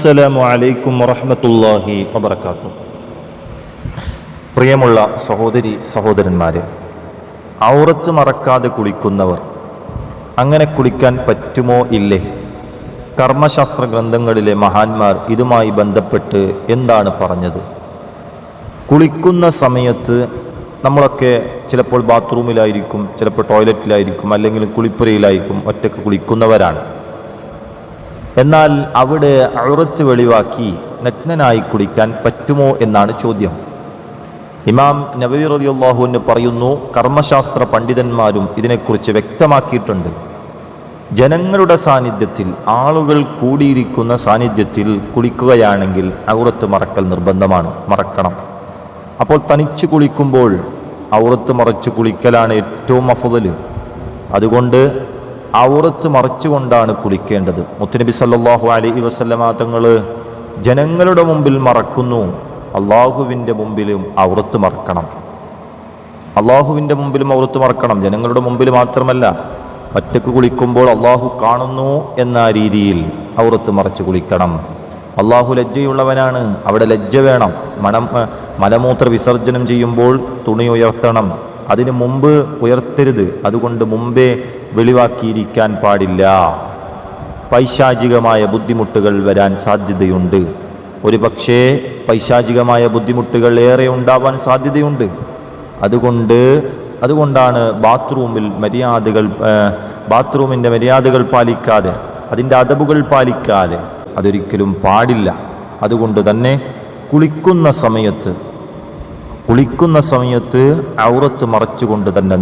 അസ്സലാമു അലൈക്കും വറഹ്മത്തുള്ളാഹി വബർക്കാത്തു പ്രിയമുള്ള സഹോദരി സഹോദരന്മാരെ ഔറത്ത് മറക്കാതെ കുളിക്കുന്നവർ അങ്ങനെ കുളിക്കാൻ പറ്റുമോ ഇല്ലേ? കർമ്മശാസ്ത്ര ഗ്രന്ഥങ്ങളിലെ മഹാന്മാർ ഇതുമായി ബന്ധപ്പെട്ട് എന്താണ് പറഞ്ഞത്? കുളിക്കുന്ന സമയത്ത് നമ്മളൊക്കെ ചിലപ്പോൾ ബാത്റൂമിലായിരിക്കും ചിലപ്പോൾ ടോയ്ലറ്റിലായിരിക്കും അല്ലെങ്കിൽ കുളിപ്പുരയിലായിരിക്കും ഒറ്റയ്ക്ക് കുളിക്കുന്നവരാണ്. എന്നാൽ അവിടെ അഴുറത്ത് വെളിവാക്കി നഗ്നനായി കുടിക്കാൻ പറ്റുമോ എന്നാണ് ചോദ്യം. ഇമാം നബി റബിയുള്ളാഹുവിന് പറയുന്നു കർമ്മശാസ്ത്ര പണ്ഡിതന്മാരും ഇതിനെക്കുറിച്ച് വ്യക്തമാക്കിയിട്ടുണ്ട്. ജനങ്ങളുടെ സാന്നിധ്യത്തിൽ ആളുകൾ കൂടിയിരിക്കുന്ന സാന്നിധ്യത്തിൽ കുളിക്കുകയാണെങ്കിൽ ഔറത്ത് മറക്കൽ നിർബന്ധമാണ് മറക്കണം. അപ്പോൾ തനിച്ച് കുളിക്കുമ്പോൾ ഔറത്ത് മറച്ച് കുളിക്കലാണ് ഏറ്റവും അഫുതൽ അതുകൊണ്ട് ഔറത്ത് മറച്ചുകൊണ്ടാണ് കുളിക്കേണ്ടത്. മുത്തുനബി സല്ലാഹു അലൈഹി വസല്ലമ തങ്ങൾ ജനങ്ങളുടെ മുമ്പിൽ മറക്കുന്നു. അള്ളാഹുവിന്റെ മുമ്പിലും ഔറത്ത് മറക്കണം. അള്ളാഹുവിന്റെ മുമ്പിലും ഔറത്ത് മറക്കണം. ജനങ്ങളുടെ മുമ്പിൽ മാത്രമല്ല ഒറ്റയ്ക്ക് കുളിക്കുമ്പോൾ അള്ളാഹു കാണുന്നു എന്ന രീതിയിൽ ഔറത്ത് മറച്ച് കുളിക്കണം. അള്ളാഹു ലജ്ജയുള്ളവനാണ്. അവിടെ ലജ്ജ വേണം. മണം മലമൂത്ര വിസർജനം ചെയ്യുമ്പോൾ തുണി ഉയർത്തണം. അതിനു മുമ്പ് ഉയർത്തരുത്. അതുകൊണ്ട് മുമ്പേ വെളിവാക്കിയിരിക്കാൻ പാടില്ല. പൈശാചികമായ ബുദ്ധിമുട്ടുകൾ വരാൻ സാധ്യതയുണ്ട്. ഒരു പക്ഷേ പൈശാചികമായ ബുദ്ധിമുട്ടുകൾ ഏറെ ഉണ്ടാവാൻ സാധ്യതയുണ്ട്. അതുകൊണ്ട് അതുകൊണ്ടാണ് ബാത്റൂമിൽ മര്യാദകൾ ബാത്റൂമിന്റെ മര്യാദകൾ പാലിക്കാതെ അതിന്റെ അതബുകൾ പാലിക്കാതെ അതൊരിക്കലും പാടില്ല. അതുകൊണ്ട് തന്നെ കുളിക്കുന്ന സമയത്ത് കുളിക്കുന്ന സമയത്ത് ഔറത്ത് മറച്ചുകൊണ്ട് തന്നെ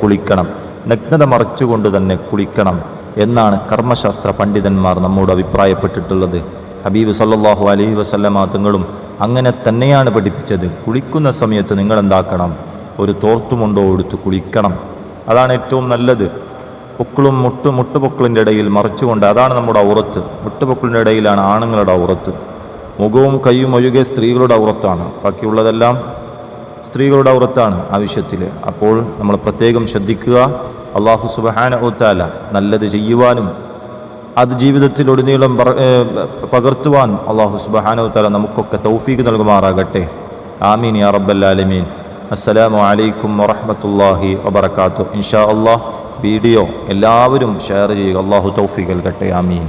കുളിക്കണം. നഗ്നത മറച്ചുകൊണ്ട് തന്നെ കുളിക്കണം എന്നാണ് കർമ്മശാസ്ത്ര പണ്ഡിതന്മാർ നമ്മോട് അഭിപ്രായപ്പെട്ടിട്ടുള്ളത്. ഹബീബ് സല്ലാഹു അലൈഹി വസല്ലമ തങ്ങളും അങ്ങനെ തന്നെയാണ് പഠിപ്പിച്ചത്. കുളിക്കുന്ന സമയത്ത് നിങ്ങൾ എന്താക്കണം ഒരു തോർത്തുമുണ്ടോ എടുത്ത് കുളിക്കണം. അതാണ് ഏറ്റവും നല്ലത്. പൊക്കിളും മുട്ട് മുട്ടുപൊക്കിളിന്റെ ഇടയിൽ മറച്ചുകൊണ്ട് അതാണ് നമ്മുടെ ഔറത്ത്. മുട്ടുപൊക്കിളിന്റെ ഇടയിലാണ് ആണുങ്ങളുടെ ഔറത്ത്. മുഖവും കൈയും ഒഴികെ സ്ത്രീകളുടെ ഔറത്താണ്. ബാക്കിയുള്ളതെല്ലാം സ്ത്രീകളുടെ ഔറത്താണ് ആവശ്യത്തിൽ അപ്പോൾ നമ്മൾ പ്രത്യേകം ശ്രദ്ധിക്കുക അള്ളാഹു സുബഹാന ഓത്താല നല്ലത് ചെയ്യുവാനും അത് ജീവിതത്തിലുടനീളം പകർത്തുവാൻ അള്ളാഹു സുബഹാന ഓത്താല നമുക്കൊക്കെ തൗഫീക്ക് നൽകുമാറാകട്ടെ. ആമീൻ യാ റബ്ബല്ലാലമീൻ അസ്സലാമു അലൈക്കും വറഹ്മത്തുള്ളാഹി വബറകാതുഹു. ഇൻഷാ അള്ളാഹ് വീഡിയോ എല്ലാവരും ഷെയർ ചെയ്യുക. അള്ളാഹു തൗഫീഖ് നൽകട്ടെ. ആമീൻ.